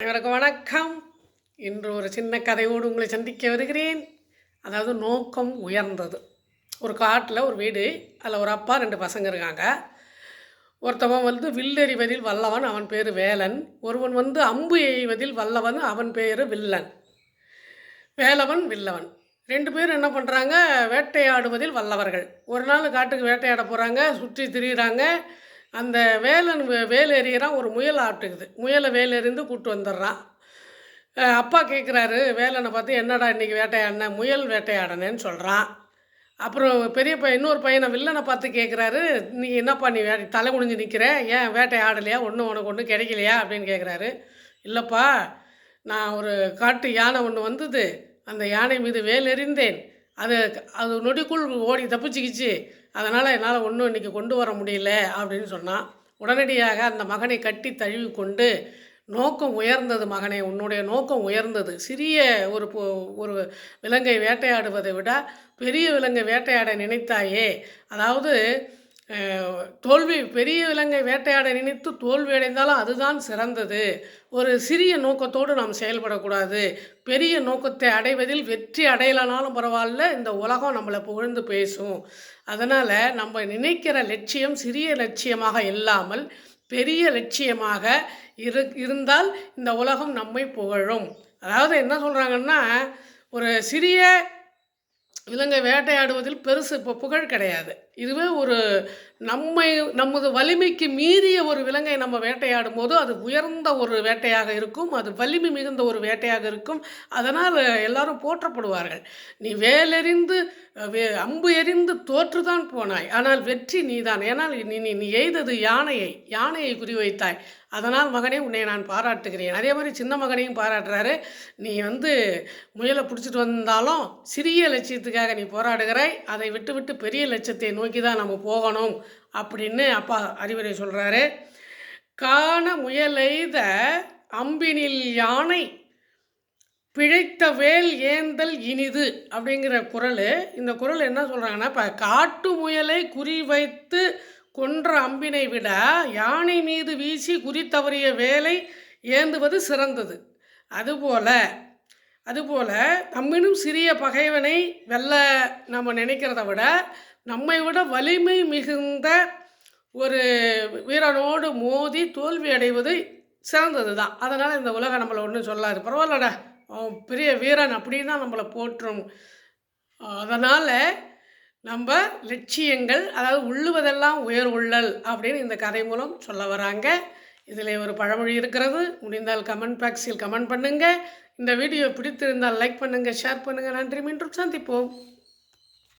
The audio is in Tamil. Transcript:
அனைவருக்கும் வணக்கம். இன்று ஒரு சின்ன கதையோடு உங்களை சந்திக்க வருகிறேன். அதாவது நோக்கம் உயர்ந்தது. ஒரு காட்டில் ஒரு வீடு அதில் ஒரு அப்பா ரெண்டு பசங்க இருக்காங்க. ஒருத்தவன் வந்து வில்லெறிவதில் வல்லவன் அவன் பேர் வேலன். ஒருவன் வந்து அம்பு எய்வதில் வல்லவன் அவன் பேர் வில்லன். வேலவன் வில்லவன். ரெண்டு பேரும் என்ன பண்ணுறாங்க வேட்டையாடுவதில் வல்லவர்கள். ஒரு நாள் காட்டுக்கு வேட்டையாட போகிறாங்க சுற்றி திரியிறாங்க. அந்த வேலன் வேலை வேல் எறிகிறான் ஒரு முயல் ஆட்டுக்குது. முயலை வேல் எறிந்து கூப்பிட்டு வந்துடுறான் அப்பா கேட்குறாரு வேலனை பார்த்து என்னடா இன்றைக்கி வேட்டையாடின? முயல் வேட்டையாடனேன்னு சொல்கிறான் அப்புறம் பெரிய பையன் இன்னொரு பையனை வில்லனை பார்த்து கேட்குறாரு நீ என்னப்பா நீ வே தலை குனிஞ்சு நிற்கிற ஏன் வேட்டையாடலையா? ஒன்றும் உனக்கு ஒன்றும் கிடைக்கலையா? அப்படின்னு கேட்குறாரு இல்லைப்பா நான் ஒரு காட்டு யானை ஒன்று வந்தது. அந்த யானை மீது வேல் எறிந்தேன் அது அது நொடிக்குள் ஓடி தப்பிச்சுக்கிச்சு. அதனால் என்னால் ஒன்றும் இன்றைக்கி கொண்டு வர முடியல அப்படின்னு சொன்னான். உடனடியாக அந்த மகனை கட்டி தழுவி கொண்டு நோக்கம் உயர்ந்தது மகனே உன்னுடைய நோக்கம் உயர்ந்தது. சிறிய ஒரு பொ- ஒரு விலங்கை வேட்டையாடுவதை விட பெரிய விலங்கை வேட்டையாட நினைத்தாயே. அதாவது தோல்வி பெரிய விலங்கை வேட்டையாட நினைத்து தோல்வி அடைந்தாலும் அதுதான் சிறந்தது. ஒரு சிறிய நோக்கத்தோடு நாம் செயல்படக்கூடாது. பெரிய நோக்கத்தை அடைவதில் வெற்றி அடையலனாலும் பரவாயில்ல இந்த உலகம் நம்மளை புகழ்ந்து பேசும். அதனால் நம்ம நினைக்கிற லட்சியம் சிறிய லட்சியமாக இல்லாமல் பெரிய லட்சியமாக இரு இருந்தால் இந்த உலகம் நம்மை புகழும். அதாவது என்ன சொல்கிறாங்கன்னா ஒரு சிறிய விலங்கை வேட்டையாடுவதில் பெருசு இப்போ புகழ் கிடையாது. இதுவே ஒரு நம்மை நமது வலிமைக்கு மீறிய ஒரு விலங்கை நம்ம வேட்டையாடும் போது அது உயர்ந்த ஒரு வேட்டையாக இருக்கும் அது வலிமை மிகுந்த ஒரு வேட்டையாக இருக்கும். அதனால் எல்லாரும் போற்றப்படுவார்கள். நீ வேலெறிந்து அம்பு எறிந்து தோற்றுதான் போனாய். ஆனால் வெற்றி நீதான். ஏனால் நீ நீ நீ எய்தது யானையை யானையை குறிவைத்தாய். அதனால் மகனே உன்னை நான் பாராட்டுகிறேன். அதே மாதிரி சின்ன மகனையும் பாராட்டுறாரு. நீ வந்து முயலை பிடிச்சிட்டு வந்தாலும் சிறிய லட்சியத்துக்காக நீ போராடுகிறாய். அதை விட்டு விட்டு பெரிய லட்சியத்தை நோக்கி தான் நம்ம போகணும் அப்படின்னு அப்பா அறிவுரை சொல்கிறாரு காண முயலெய்த அம்பினில் யானை பிழைத்த வேல் ஏந்தல் இனிது அப்படிங்கிற குரல். இந்த குறள் என்ன சொல்கிறாங்கன்னா இப்போ காட்டு முயலை குறிவைத்து கொன்ற அம்பினை விட யானை மீது வீசி குறி தவறிய வேலை ஏந்துவது சிறந்தது. அதுபோல் அதுபோல் நம்மினும் சிறிய பகைவனை வெல்ல நம்ம நினைக்கிறத விட நம்மை விட வலிமை மிகுந்த ஒரு வீரனோடு மோதி தோல்வி அடைவது சிறந்தது தான் அதனால் இந்த உலகம் நம்மளை ஒன்றும் சொல்லாது. பரவாயில்லடா. பெரிய வீரன் அப்படின்னு தான் நம்மளை போற்றும். அதனால் நம்ம லட்சியங்கள் அதாவது உள்ளுவதெல்லாம் உயர் உள்ளல் அப்படின்னு இந்த கதை மூலம் சொல்ல வராங்க. இதில் ஒரு பழமொழி இருக்கிறது. முடிந்தால் கமெண்ட் பாக்ஸில் கமெண்ட் பண்ணுங்கள் இந்த வீடியோ பிடித்திருந்தால் லைக் பண்ணுங்கள் ஷேர் பண்ணுங்கள் நன்றி. மீண்டும் சந்திப்போம்.